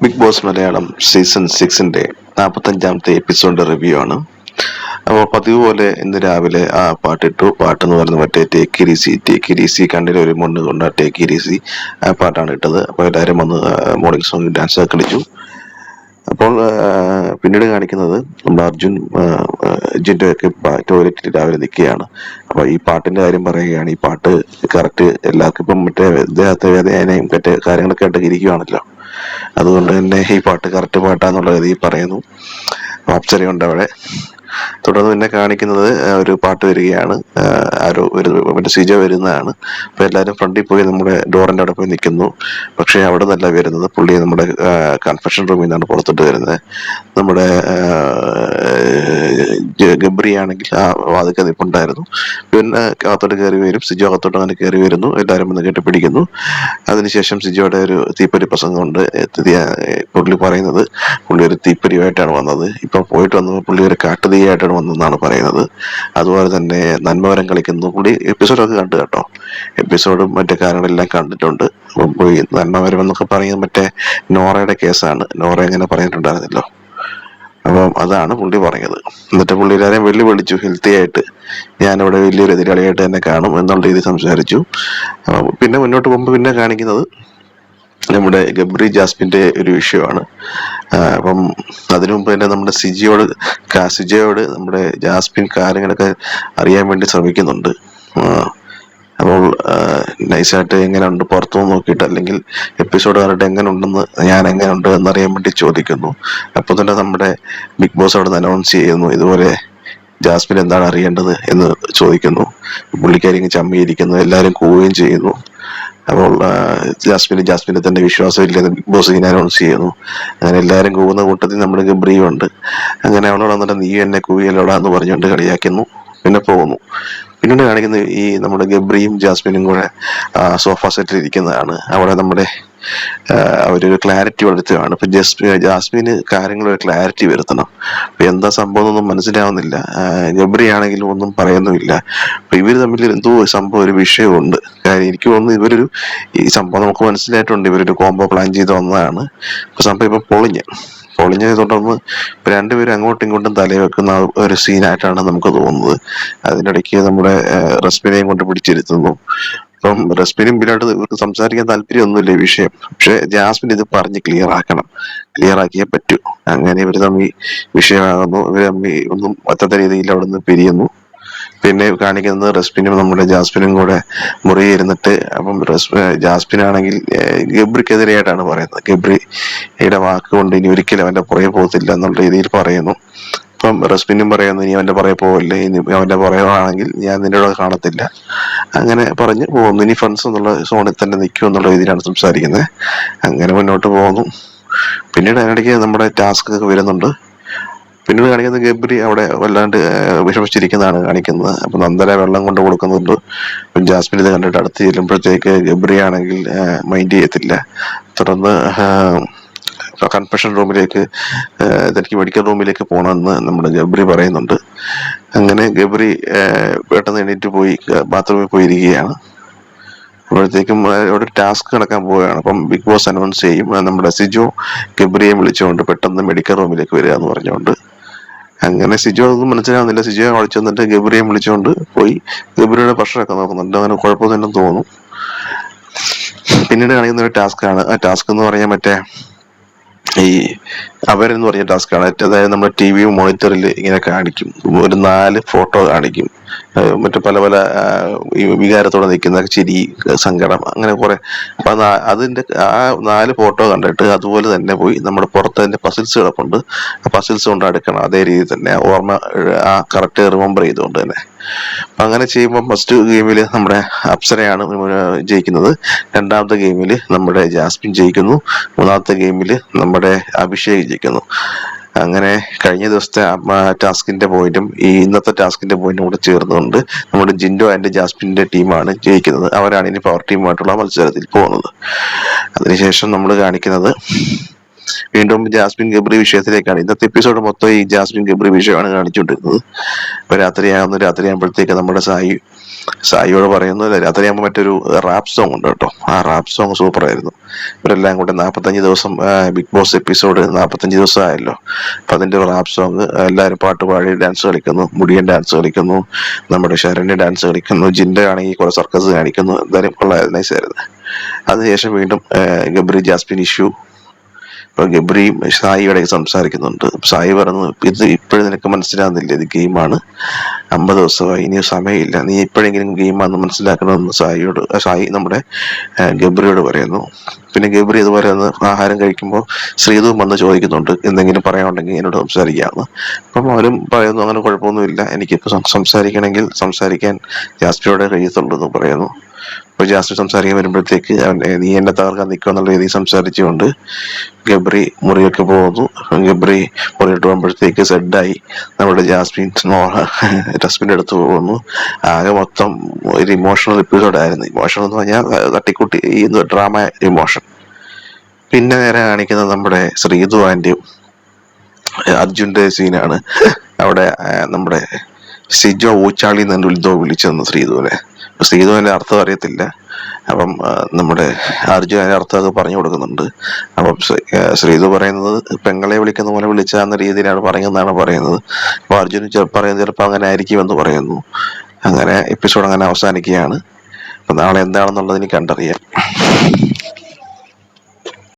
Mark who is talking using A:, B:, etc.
A: Big boss Malayalam season സിക്സിന്റെ നാൽപ്പത്തഞ്ചാമത്തെ എപ്പിസോഡിന്റെ റിവ്യൂ ആണ്. അപ്പോൾ പതിവ് പോലെ ഇന്ന് രാവിലെ ആ പാട്ടിട്ടു പാട്ടെന്ന് പറയുന്നത് മറ്റേ ടേക്കിരിസി ടേക്കിരിസി കണ്ണിൽ ഒരു മണ്ണ് കൊണ്ട് ടേക്കിരിസി ആ പാട്ടാണ് ഇട്ടത്. അപ്പോൾ എല്ലാവരും വന്ന് മോർണിംഗ് സോങ് ഡാൻസ് കളിച്ചു. അപ്പോൾ പിന്നീട് കാണിക്കുന്നത് നമ്മുടെ അർജുൻ അർജുന്റെ ഒക്കെ ടോയ്ലറ്റിൽ രാവിലെ നിൽക്കുകയാണ്. അപ്പോൾ ഈ പാട്ടിന്റെ കാര്യം പറയുകയാണ്. ഈ പാട്ട് കറക്റ്റ് എല്ലാവർക്കും ഇപ്പം മറ്റേ ഇദ്ദേഹത്തെ വേദനയും മറ്റേ കാര്യങ്ങളൊക്കെ ആയിട്ട് ഇരിക്കുകയാണല്ലോ അതുകൊണ്ട് തന്നെ ഈ പാട്ട് കറക്റ്റ് പാട്ടാന്നുള്ള രീതിയിൽ പറയുന്നു. അപ്സരയുണ്ട് അവിടെ. തുടർന്ന് പിന്നെ കാണിക്കുന്നത് ഒരു പാട്ട് വരികയാണ്. ആരോ ഒരു മറ്റേ സിജ വരുന്നതാണ്. അപ്പോൾ എല്ലാവരും ഫ്രണ്ടിൽ പോയി നമ്മുടെ ഡോറിന്റെ അവിടെ പോയി നിൽക്കുന്നു. പക്ഷേ അവിടെ നിന്നല്ല വരുന്നത്. പുള്ളി നമ്മുടെ കൺഫെഷൻ റൂമിൽ നിന്നാണ് പുറത്തോട്ട് വരുന്നത്. നമ്മുടെ ഗബ്രി ആണെങ്കിൽ ആ വാതിക്ക നിൽപ്പുണ്ടായിരുന്നു പിന്നെ അകത്തോട്ട് കയറി വരും. സിജോ അകത്തോട്ട് അങ്ങനെ കയറി വരുന്നു. എല്ലാവരും വന്ന് കെട്ടിപ്പിടിക്കുന്നു. അതിനുശേഷം സിജോയുടെ ഒരു തീപ്പൊരി പ്രസംഗമുണ്ട്. പുള്ളി പറയുന്നത് പുള്ളി ഒരു തീപ്പൊരിയുമായിട്ടാണ് വന്നത്. ഇപ്പം പോയിട്ട് വന്നപ്പോൾ പുള്ളി ഒരു കാട്ടുതീയായിട്ടാണ് വന്നതെന്നാണ് പറയുന്നത്. അതുപോലെ തന്നെ നന്മവരം കളിക്കുന്നു കൂടി എപ്പിസോഡൊക്കെ കണ്ടു കേട്ടോ. എപ്പിസോഡും മറ്റു കാര്യങ്ങളെല്ലാം കണ്ടിട്ടുണ്ട്. പോയി നന്മവരം എന്നൊക്കെ പറയുന്നത് മറ്റേ നോറയുടെ കേസാണ്. നോറ ഇങ്ങനെ പറഞ്ഞിട്ടുണ്ടായിരുന്നല്ലോ. അപ്പം അതാണ് പുള്ളി പറഞ്ഞത്. എന്നിട്ട് പുള്ളി എല്ലാവരെയും വെള്ളി വിളിച്ചു ഹെൽത്തി ആയിട്ട് ഞാനിവിടെ വലിയൊരു എതിരാളിയായിട്ട് തന്നെ കാണും എന്നുള്ള രീതിയിൽ സംസാരിച്ചു. പിന്നെ മുന്നോട്ട് പോകുമ്പോൾ പിന്നെ കാണിക്കുന്നത് നമ്മുടെ ഗബ്രി ജാസ്മിന്റെ ഒരു വിഷയമാണ്. അപ്പം അതിനു മുമ്പ് തന്നെ നമ്മുടെ സിജിയോട് സിജയോട് നമ്മുടെ ജാസ്മിൻ കാര്യങ്ങളൊക്കെ അറിയാൻ വേണ്ടി ശ്രമിക്കുന്നുണ്ട്. അപ്പോൾ നൈസായിട്ട് എങ്ങനെ ഉണ്ട് പുറത്തു നോക്കിയിട്ട് അല്ലെങ്കിൽ എപ്പിസോഡ് കണ്ടിട്ട് എങ്ങനെ ഉണ്ടെന്ന് ഞാൻ എങ്ങനെ ഉണ്ട് എന്നറിയാൻ വേണ്ടി ചോദിക്കുന്നു. അപ്പോൾ തന്നെ നമ്മുടെ ബിഗ് ബോസ് അവിടെ നിന്ന് അനൗൺസ് ചെയ്യുന്നു. ഇതുപോലെ ജാസ്മിൻ എന്താണ് അറിയേണ്ടത് എന്ന് ചോദിക്കുന്നു. പുള്ളിക്കാരി ചമ്മിയിരിക്കുന്നു. എല്ലാവരും കൂവുകയും ചെയ്യുന്നു. അപ്പോൾ ജാസ്മിന് ജാസ്മിന് തന്നെ വിശ്വാസമില്ലെന്ന് ബിഗ് ബോസ് ഇങ്ങനെ അനൗൺസ് ചെയ്യുന്നു. അങ്ങനെ എല്ലാവരും കൂവുന്ന കൂട്ടത്തിൽ നമ്മുടെ ഉണ്ട്. അങ്ങനെ അവളോട് വന്നിട്ട് നീ എന്നെ കൂവിയല്ലോടാ എന്ന് പറഞ്ഞുകൊണ്ട് കളിയാക്കുന്നു. പിന്നെ പോകുന്നു. പിന്നീട് കാണിക്കുന്നത് ഈ നമ്മുടെ ഗബ്രിയും ജാസ്മിനും കൂടെ സോഫ സെറ്റിൽ ഇരിക്കുന്നതാണ്. അവിടെ നമ്മുടെ അവരൊരു ക്ലാരിറ്റി വളർത്തുകയാണ്. ഇപ്പൊ ജസ്മി ജാസ്മിന് കാര്യങ്ങൾ ഒരു ക്ലാരിറ്റി വരുത്തണം. ഇപ്പൊ എന്താ സംഭവം ഒന്നും മനസ്സിലാവുന്നില്ല ജബ്രി ആണെങ്കിലും ഒന്നും പറയുന്നുമില്ല. അപ്പൊ ഇവർ തമ്മിൽ എന്തോ സംഭവം ഒരു വിഷയമുണ്ട്. കാര്യം എനിക്ക് തോന്നുന്നു ഇവരൊരു ഈ സംഭവം നമുക്ക് മനസ്സിലായിട്ടുണ്ട്. ഇവരൊരു കോംബോ പ്ലാൻ ചെയ്ത് വന്നതാണ്. ഇപ്പൊ സംഭവം ഇപ്പൊ പൊളിഞ്ഞ്. പൊളിഞ്ഞത് തുടർന്ന് ഇപ്പൊ രണ്ടുപേരും അങ്ങോട്ടും ഇങ്ങോട്ടും തലവെക്കുന്ന വെക്കുന്ന ഒരു സീനായിട്ടാണ് നമുക്ക് തോന്നുന്നത്. അതിനിടയ്ക്ക് നമ്മുടെ റസ്മിനെയും കൊണ്ട് പിടിച്ചിരുത്തുന്നു. അപ്പം റസ്മിനും പിന്നോട്ട് ഇവർക്ക് സംസാരിക്കാൻ താല്പര്യമൊന്നുമില്ല ഈ വിഷയം. പക്ഷെ ജാസ്മിൻ ഇത് പറഞ്ഞ് ക്ലിയർ ആക്കണം. ക്ലിയർ ആക്കിയേ പറ്റൂ. അങ്ങനെ ഇവർ തമ്മിൽ വിഷയമാകുന്നു. ഇവർ തമ്മിൽ ഒന്നും പറ്റാത്ത രീതിയിൽ അവിടെ നിന്ന് പിരിയുന്നു. പിന്നെ കാണിക്കുന്നത് റസ്മിനും നമ്മുടെ ജാസ്മിനും കൂടെ മുറിയിൽ ഇരുന്നിട്ട് അപ്പം ജാസ്മിൻ ആണെങ്കിൽ ഗബ്രിക്കെതിരെയായിട്ടാണ് പറയുന്നത്. ഗബ്രിയുടെ വാക്കുകൊണ്ട് ഇനി ഒരിക്കലും അവന്റെ പുറകെ പോകത്തില്ല എന്നുള്ള രീതിയിൽ പറയുന്നു. അപ്പം റസ്മിനും പറയുന്നു ഇനി അവന്റെ പുറകെ പോവില്ല? ഇനി അവന്റെ പുറകെയാണെങ്കിൽ ഞാൻ നിന്റെ കൂടെ കാണത്തില്ല. അങ്ങനെ പറഞ്ഞ് പോകുന്നു. ഇനി ഫ്രണ്ട്സ് എന്നുള്ള സോണിൽ തന്നെ നിൽക്കും എന്നുള്ള രീതിയിലാണ് സംസാരിക്കുന്നത്. അങ്ങനെ മുന്നോട്ട് പോകുന്നു. പിന്നീട് അതിനിടയ്ക്ക് നമ്മുടെ ടാസ്ക് ഒക്കെ വരുന്നുണ്ട്. പിന്നീട് കാണിക്കുന്നത് ഗബ്രി അവിടെ വല്ലാണ്ട് വിഷമിച്ചിരിക്കുന്നതാണ് കാണിക്കുന്നത്. അപ്പൊ നന്ദന വെള്ളം കൊണ്ട് കൊടുക്കുന്നുണ്ട്. ജാസ്മിൻ ഇത് കണ്ടിട്ട് അടുത്ത് ചെല്ലുമ്പോഴത്തേക്ക് ഗബ്രി ആണെങ്കിൽ മൈൻഡ് ചെയ്യത്തില്ല. തുടർന്ന് കൺഫെഷൻ റൂമിലേക്ക് തനിക്ക് മെഡിക്കൽ റൂമിലേക്ക് പോകണമെന്ന് നമ്മുടെ ഗബ്രി പറയുന്നുണ്ട്. അങ്ങനെ ഗബ്രി പെട്ടെന്ന് എണീറ്റ് പോയി ബാത്റൂമിൽ പോയിരിക്കുകയാണ്. അപ്പോഴത്തേക്കും ഒരു ടാസ്ക് നടക്കാൻ പോവുകയാണ്. അപ്പം ബിഗ് ബോസ് അനൗൺസ് ചെയ്യും. നമ്മുടെ സിജോ ഗബ്രിയെ വിളിച്ചുകൊണ്ട് പെട്ടെന്ന് മെഡിക്കൽ റൂമിലേക്ക് വരിക എന്ന് പറഞ്ഞുകൊണ്ട്. അങ്ങനെ സിജോ ഒന്നും മനസ്സിലാവുന്നില്ല. സിജോയെ വിളിച്ചു വന്നിട്ട് ഗബ്രിയെ വിളിച്ചുകൊണ്ട് പോയി. ഗബ്രിയുടെ ഭക്ഷണമൊക്കെ നോക്കുന്നുണ്ട് അങ്ങനെ കുഴപ്പമൊന്നും തോന്നും. പിന്നീട് കാണിക്കുന്ന ഒരു ടാസ്ക് ആണ് ആ ടാസ്ക് എന്ന് പറയാൻ മറ്റേ ഈ അവരെന്ന് പറഞ്ഞ ടാസ്ക് ആണ്. അതായത് നമ്മുടെ ടി വി മോണിറ്ററിൽ ഇങ്ങനെ കാണിക്കും. ഒരു നാല് ഫോട്ടോ കാണിക്കും. മറ്റു പല പല വികാരത്തോടെ നിൽക്കുന്ന ചിരി സങ്കടം അങ്ങനെ കുറെ. അപ്പൊ അതിന്റെ ആ നാല് ഫോട്ടോ കണ്ടിട്ട് അതുപോലെ തന്നെ പോയി നമ്മുടെ പുറത്ത് അതിന്റെ പസിൽസ് കിടപ്പുണ്ട്. പസിൽസ് കൊണ്ട് അടുക്കണം. അതേ രീതിയിൽ തന്നെ. ഓർമ്മ ആ കറക്റ്റ് റിമെമ്പർ ചെയ്തുകൊണ്ട് തന്നെ. അപ്പൊ അങ്ങനെ ചെയ്യുമ്പോൾ ഫസ്റ്റ് ഗെയിമിൽ നമ്മുടെ അപ്സരയാണ് ജയിക്കുന്നത്. രണ്ടാമത്തെ ഗെയിമിൽ നമ്മുടെ ജാസ്മിൻ ജയിക്കുന്നു. മൂന്നാമത്തെ ഗെയിമിൽ നമ്മുടെ അഭിഷേക് ജയിക്കുന്നു. അങ്ങനെ കഴിഞ്ഞ ദിവസത്തെ ടാസ്കിന്റെ പോയിന്റും ഈ ഇന്നത്തെ ടാസ്കിന്റെ പോയിന്റും കൂടെ ചേർന്നുകൊണ്ട് നമ്മുടെ ജിൻഡോ ആൻഡ് ജാസ്മിന്റെ ടീമാണ് ജയിക്കുന്നത്. അവരാണ് ഇനി പവർ ടീമായിട്ടുള്ള മത്സരത്തിൽ പോകുന്നത്. അതിനുശേഷം നമ്മൾ കാണിക്കുന്നത് വീണ്ടും ജാസ്മിൻ ഗബ്രി വിഷയത്തിലേക്കാണ്. ഇന്നത്തെ എപ്പിസോഡ് മൊത്തം ഈ ജാസ്മിൻ ഗബ്രി വിഷയമാണ് കാണിച്ചുകൊണ്ടിരുന്നത്. ഇപ്പൊ രാത്രിയാകുന്നു. രാത്രിയാകുമ്പോഴത്തേക്ക് നമ്മുടെ സായി സായിയോട് പറയുന്നത് രാത്രിയാകുമ്പോൾ മറ്റൊരു റാപ്പ് സോങ് ഉണ്ട് കേട്ടോ. ആ റാപ്പ് സോങ് സൂപ്പർ ആയിരുന്നു. ഇവരെല്ലാം കൂടെ നാൽപ്പത്തഞ്ച് ദിവസം ബിഗ് ബോസ് എപ്പിസോഡ് നാൽപ്പത്തഞ്ച് ദിവസം ആയല്ലോ. അപ്പം അതിന്റെ റാപ്പ് സോങ് എല്ലാവരും പാട്ട് പാടി ഡാൻസ് കളിക്കുന്നു. മുടിയൻ ഡാൻസ് കളിക്കുന്നു. നമ്മുടെ ശരണ്യ ഡാൻസ് കളിക്കുന്നു. ജിന്റെ ആണെങ്കിൽ കുറെ സർക്കസ് കാണിക്കുന്നു. എന്തായാലും കൊള്ളായിരുന്നു നൈസായിരുന്നു അതിനുശേഷം വീണ്ടും ഗബ്രി ജാസ്മിൻ ഇഷ്യൂ ഇപ്പൊ ഗബ്രിയും സായിയുടെ സംസാരിക്കുന്നുണ്ട്. സായി പറഞ്ഞു ഇത് ഇപ്പോഴും നിനക്ക് മനസ്സിലാകുന്നില്ല ഇത് ഗെയിമാണ്. അമ്പത് ദിവസമായി ഇനി സമയമില്ല. നീ ഇപ്പോഴെങ്കിലും ഗെയിമാണെന്ന് മനസ്സിലാക്കണമെന്ന് സായിയോട് സായി നമ്മുടെ ഗബ്രിയോട് പറയുന്നു. പിന്നെ ഗബ്രി ഇത് പറയുന്നത് ആഹാരം കഴിക്കുമ്പോൾ ശ്രീതും വന്ന് ചോദിക്കുന്നുണ്ട് എന്തെങ്കിലും പറയാനുണ്ടെങ്കിൽ എന്നോട് സംസാരിക്കാമെന്ന് അപ്പം അവരും പറയുന്നു അങ്ങനെ കുഴപ്പമൊന്നുമില്ല. എനിക്കിപ്പോൾ സംസാരിക്കണമെങ്കിൽ സംസാരിക്കാൻ ജാസ്മിയോടെ കഴിയത്തുള്ളൂ എന്ന് പറയുന്നു. അപ്പോൾ ജാസ്മിൻ സംസാരിക്കാൻ വരുമ്പോഴത്തേക്ക് നീ എന്നെ തകർക്കാൻ നിൽക്കുക എന്നുള്ള രീതിയിൽ സംസാരിച്ചുകൊണ്ട് ഗബ്രി മുറിയൊക്കെ പോകുന്നു. ഗബ്രി മുറിയിട്ട് പോകുമ്പോഴത്തേക്ക് സെഡായി നമ്മുടെ ജാസ്മിൻ ജാസ്മിന്റെ അടുത്ത് പോകുന്നു. ആകെ മൊത്തം ഒരു ഇമോഷണൽ എപ്പിസോഡ് ആയിരുന്നു. ഇമോഷൻ എന്ന് പറഞ്ഞാൽ തട്ടിക്കുട്ടി ഈ ഡ്രാമ ഇമോഷൻ പിന്നെ നേരെ കാണിക്കുന്നത് നമ്മുടെ ശ്രീധു ആന്റിയും അർജുന്റെ സീനാണ് അവിടെ നമ്മുടെ സിജോ ഊച്ചാളി എന്ന് എന്തോ വിളിച്ചെന്ന് ശ്രീധുവിനെ ശ്രീധുവിന്റെ അർത്ഥം അറിയത്തില്ല. അപ്പം നമ്മുടെ അർജുൻ അതിന്റെ അർത്ഥമൊക്കെ പറഞ്ഞു കൊടുക്കുന്നുണ്ട്. അപ്പം ശ്രീ- ശ്രീധു പറയുന്നത് പെങ്ങളെ വിളിക്കുന്ന പോലെ വിളിച്ചാന്ന രീതിയിലാണ് പറയുന്നതാണ് പറയുന്നത്. അപ്പൊ അർജുൻ പറയുന്നത് ചിലപ്പോൾ അങ്ങനെ ആയിരിക്കും എന്ന് പറയുന്നു. അങ്ങനെ എപ്പിസോഡ് അങ്ങനെ അവസാനിക്കുകയാണ്. അപ്പൊ നാളെ എന്താണെന്നുള്ളത് എനിക്ക് കണ്ടറിയാം.